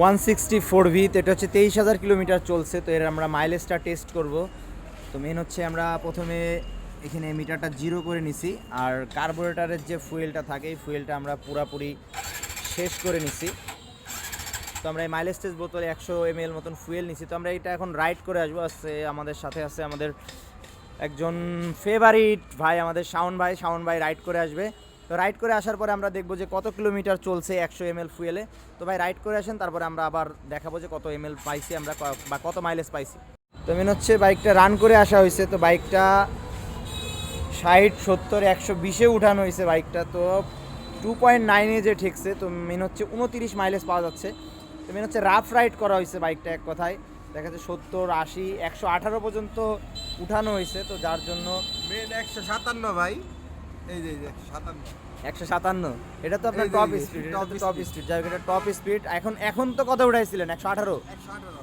One sixty four V তো এটা হচ্ছে তেইশ হাজার কিলোমিটার চলছে, তো এর আমরা মাইলেজটা টেস্ট করব। তো মেন হচ্ছে আমরা প্রথমে এখানে মিটারটা জিরো করে নিছি, আর কার্বোরেটারের যে ফুয়েলটা থাকে, এই ফুয়েলটা আমরা পুরাপুরি শেষ করে নিছি। তো আমরা এই মাইলেজ টেস্ট বোতলে একশো এম এল মতন ফুয়েল নিছি, তো আমরা এটা এখন রাইড করে আসব। আছে আমাদের সাথে আছে আমাদের একজন ফেভারিট ভাই, আমাদের শাওন ভাই শাওন ভাই রাইড করে আসবে। তো রাইড করে আসার পরে আমরা দেখব যে কত কিলোমিটার চলছে একশো এম এল ফুয়েলে তো ভাই রাইড করে আসেন, তারপরে আমরা আবার দেখাবো যে কত এম এল পাইছি আমরা বা কত মাইলেজ পাইছি। তো মেন হচ্ছে বাইকটা রান করে আসা হয়েছে, তো বাইকটা ষাট, সত্তর, একশো বিশে উঠানো হয়েছে বাইকটা তো টু পয়েন্ট নাইনে যে ঠেকছে, তো মেন হচ্ছে উনতিরিশ মাইলেজ পাওয়া যাচ্ছে। তো মেন হচ্ছে রাফ রাইড করা হয়েছে বাইকটা এক কথায়। দেখা যাচ্ছে সত্তর, আশি, একশো আঠারো পর্যন্ত উঠানো হয়েছে, তো যার জন্য মেন একশো সাতান্ন ভাই। এই যে সাতান্ন। একশো সাতান্ন। এটা তো আপনার top speed top speed। Speed যাই এটা টপ স্পিড এখন এখন তো কত উঠাইছিলেন? একশো আঠারো? একশো আঠারো।